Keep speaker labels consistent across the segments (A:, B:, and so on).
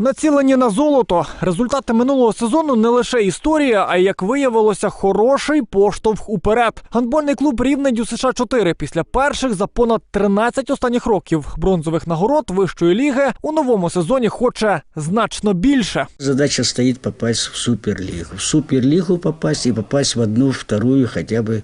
A: Націлені на золото. Результати минулого сезону не лише історія, а й, як виявилося, хороший поштовх уперед. Гандбольний клуб рівне дю США 4 після перших за понад 13 останніх років бронзових нагород вищої ліги у новому сезоні хоче значно більше.
B: Задача стоит попасть в Суперлигу. В Суперлигу попасть и попасть в одну, вторую хотя бы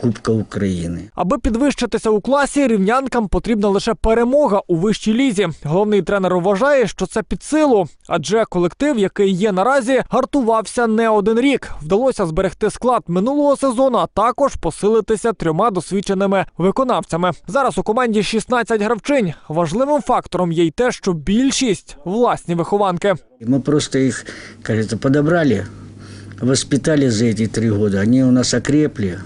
B: Кубка Украины.
A: Аби підвищитися у класі, рівнянкам потрібна лише перемога у вищій лізі. Головний тренер вважає, що це під силу, адже колектив, який є наразі, гартувався не один рік. Вдалося зберегти склад минулого сезону, а також посилитися трьома досвідченими виконавцями. Зараз у команді 16 гравчинь. Важливим фактором є й те, що більшість власні вихованки.
B: И мы просто их, кажется, подобрали, воспитали за эти три года. Они у нас окрепли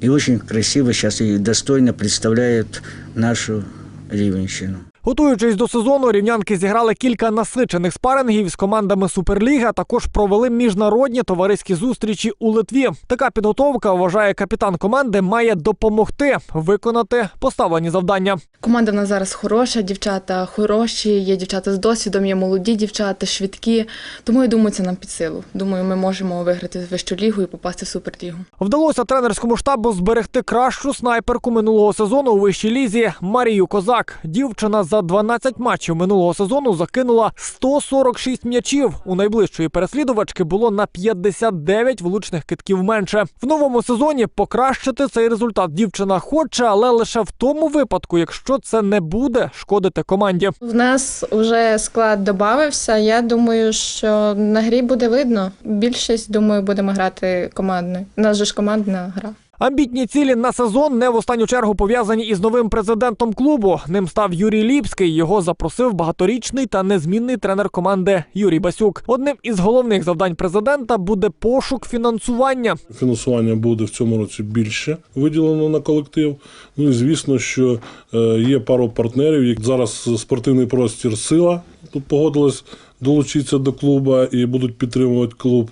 B: и очень красиво сейчас и достойно представляют нашу Ривенщину.
A: Готуючись до сезону, рівнянки зіграли кілька насичених спарингів з командами Суперліги. а Також провели міжнародні товариські зустрічі у Литві. Така підготовка, вважає капітан команди, має допомогти виконати поставлені завдання.
C: Команда в нас зараз хороша, дівчата хороші, є дівчата з досвідом, є молоді дівчата, швидкі. Тому я думаю, це нам під силу. Думаю, ми можемо виграти вищу лігу і попасти в суперлігу.
A: Вдалося тренерському штабу зберегти кращу снайперку минулого сезону у вищій лізі Марію Козак. Дівчина за 12 матчів минулого сезону закинула 146 м'ячів. У найближчої переслідувачки було на 59 влучних китків менше. В новому сезоні покращити цей результат дівчина хоче, але лише в тому випадку, якщо це не буде шкодити команді.
D: В нас вже склад додався. Я думаю, що на грі буде видно. Більшість, думаю, будемо грати командно. У нас же ж командна гра.
A: Амбітні цілі на сезон не в останню чергу пов'язані із новим президентом клубу. Ним став Юрій Ліпський. Його запросив багаторічний та незмінний тренер команди Юрій Басюк. Одним із головних завдань президента буде пошук фінансування.
E: Фінансування буде в цьому році більше виділено на колектив. Ну і звісно, що е, є пару партнерів. як Зараз спортивний простір сила тут погодилась долучитися до клубу і будуть підтримувати клуб.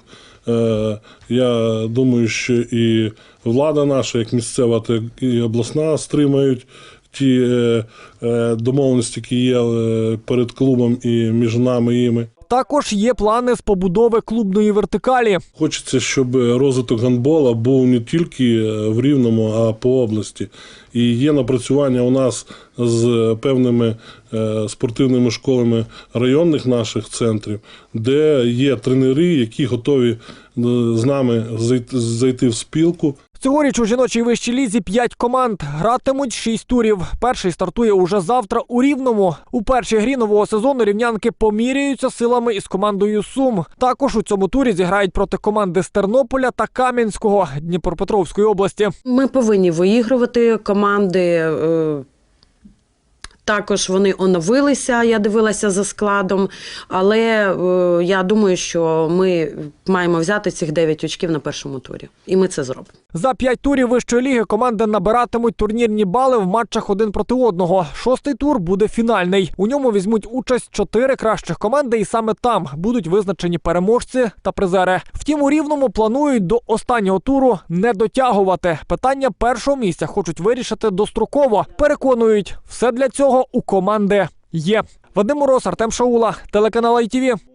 E: Е, Я думаю, що і влада наша, як місцева, так і обласна, стримають ті е, е, домовленості, які є перед клубом і між нами і їми.
A: Також є плани з побудови клубної вертикалі.
E: Хочеться, щоб розвиток гандбола був не тільки е, в Рівному, а по області. І є напрацювання у нас з певними е, спортивними школами районних наших центрів, де є тренери, які готові е, з нами зайти- зайти в спілку.
A: Цьогоріч у жіночій вищій лізі п'ять команд гратимуть шість турів. Перший стартує уже завтра у Рівному. У першій грі нового сезону рівнянки поміряються силами із командою Сум. Також у цьому турі зіграють проти команди з Тернополя та Кам'янського Дніпропетровської області.
F: Ми повинні виігрувати команди. Також вони оновилися, я дивилася за складом, але е, я думаю, що ми маємо взяти цих 9 очків на першому турі. І ми це зробимо.
A: За п'ять турів вищої ліги команди набиратимуть турнірні бали в матчах один проти одного. Шостий тур буде фінальний. У ньому візьмуть участь чотири кращих команди, і саме там будуть визначені переможці та призери. Втім, у рівному планують до останнього туру не дотягувати. Питання першого місця хочуть вирішити достроково. Переконують, все для цього у команди є. Вадим Мороз, Артем Шаула, телеканал ITV.